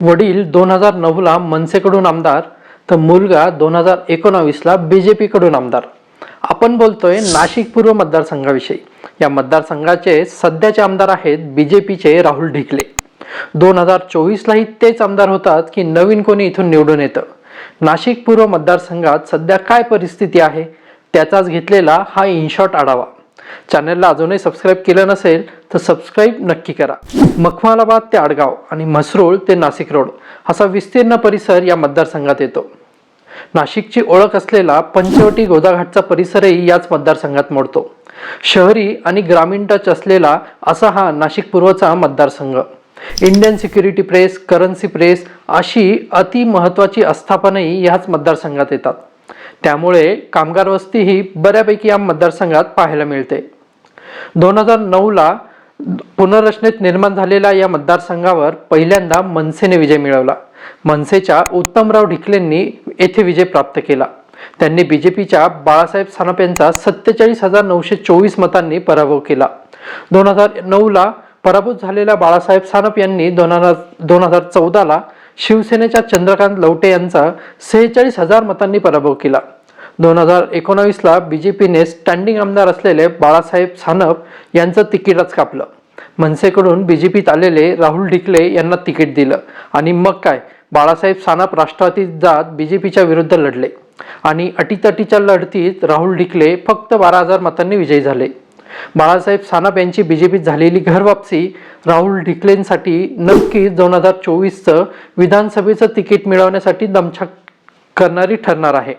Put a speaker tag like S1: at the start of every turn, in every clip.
S1: वडील दोन हजार नऊला मनसेकडून आमदार तर मुलगा दोन हजार एकोणावीसला बी जे पीकडून आमदार. आपण बोलतोय नाशिक पूर्व मतदारसंघाविषयी. या मतदारसंघाचे सध्याचे आमदार आहेत बी जे पीचे राहुल ढिकले. दोन हजार चोवीसलाही तेच आमदार होतात की नवीन कोणी इथून निवडून येतं. नाशिक पूर्व मतदारसंघात सध्या काय परिस्थिती आहे? त्याचाच घेतलेला हा इनशॉट आढावा. चॅनलला अजूनही सबस्क्राईब केलं नसेल तर सबस्क्राईब नक्की करा. मखमालाबाद ते आडगाव आणि म्हसरूळ ते नाशिक रोड असा विस्तीर्ण परिसर या मतदारसंघात येतो. नाशिकची ओळख असलेला पंचवटी गोदाघाटचा परिसरही याच मतदारसंघात मोडतो. शहरी आणि ग्रामीण टच असलेला असा हा नाशिक पूर्वचा मतदारसंघ. Indian security press currency press अशी अति महत्वाची आस्थापनही ह्याच मतदारसंघात येतात. त्यामुळे कामगार वस्ती ही बऱ्यापैकी या मतदारसंघात पाहायला मिळते. दोन हजार नऊला पुनर्रचनेत निर्माण झालेल्या या मतदारसंघावर पहिल्यांदा मनसेने विजय मिळवला. मनसेच्या उत्तमराव ढिकलेंनी येथे विजय प्राप्त केला. त्यांनी बी जे पीच्या बाळासाहेब सानप यांचा सत्तेचाळीस हजार नऊशे चोवीस मतांनी पराभव केला. दोन हजार नऊला पराभूत झालेल्या बाळासाहेब सानप यांनी दोन हजार दोन हजार चौदाला शिवसेनेच्या चंद्रकांत लवटे यांचा सेहेचाळीस हजार मतांनी पराभव केला. दोन हजार एकोणावीसला बी जे पीने स्टँडिंग आमदार असलेले बाळासाहेब सानप यांचं तिकीटच कापलं. मनसेकडून बी जे पीत आलेले राहुल ढिकले यांना तिकीट दिलं. आणि मग काय? बाळासाहेब सानप राष्ट्रवादीत जात बी जे पीच्या विरुद्ध लढले. आणि अटीतटीच्या लढतीत राहुल ढिकले फक्त बारा हजार मतांनी विजयी झाले. बाळासाहेब सानप यांची बी जे पीत झालेली घरवापसी राहुल ढिकलेंसाठी नक्कीच दोन हजार चोवीसचं विधानसभेचं तिकीट मिळवण्यासाठी दमछाक करणारी ठरणार आहे.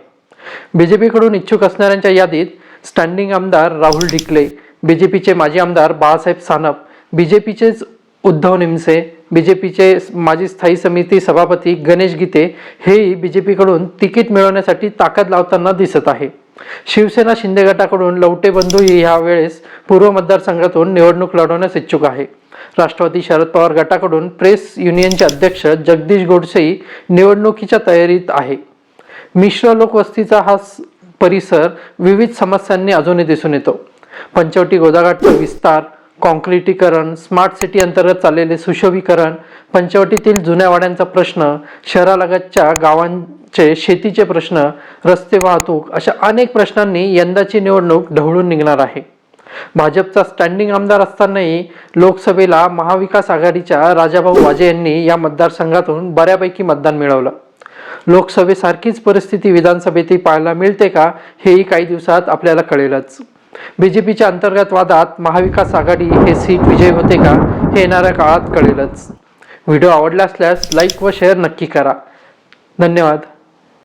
S1: बीजेपीकडून इच्छुक असणाऱ्यांच्या यादीत स्टँडिंग आमदार राहुल ढिकले बीजेपीचे माजी आमदार बाळासाहेब सानप बीजेपीचेच उद्धव निमसे बीजेपीचे माजी स्थायी समिती सभापती गणेश गीते हेही बीजेपीकडून तिकीट मिळवण्यासाठी ताकद लावताना दिसत आहे. शिवसेना शिंदे गटाकडून लवटे बंधूही यावेळेस पूर्व मतदारसंघातून निवडणूक लढवण्यास इच्छुक आहे. राष्ट्रवादी शरद पवार गटाकडून प्रेस युनियनचे अध्यक्ष जगदीश गोडसेही निवडणुकीच्या तयारीत आहे. मिश्र लोकवस्तीचा हा परिसर विविध समस्यांनी अजूनही दिसून येतो. पंचवटी गोदाघाटचा विस्तार कॉन्क्रिटीकरण स्मार्ट सिटी अंतर्गत चाललेले सुशोभीकरण पंचवटीतील जुन्या वाड्यांचा प्रश्न शहरालगतच्या गावांचे शेतीचे प्रश्न रस्ते वाहतूक अशा अनेक प्रश्नांनी यंदाची निवडणूक ढवळून निघणार आहे. भाजपचा स्टँडिंग आमदार असतानाही लोकसभेला महाविकास आघाडीच्या राजाभाऊ वाजे यांनी या मतदारसंघातून बऱ्यापैकी मतदान मिळवलं. लोकसभेसारखीच परिस्थिती विधानसभेतही पाहायला मिळते का हेही काही दिवसात आपल्याला कळेलच. बीजेपीच्या अंतर्गत वादात महाविकास आघाडी हे सीट विजय होते का हे येणाऱ्या काळात कळेलच. व्हिडिओ आवडला असल्यास लाईक व शेअर नक्की करा. धन्यवाद.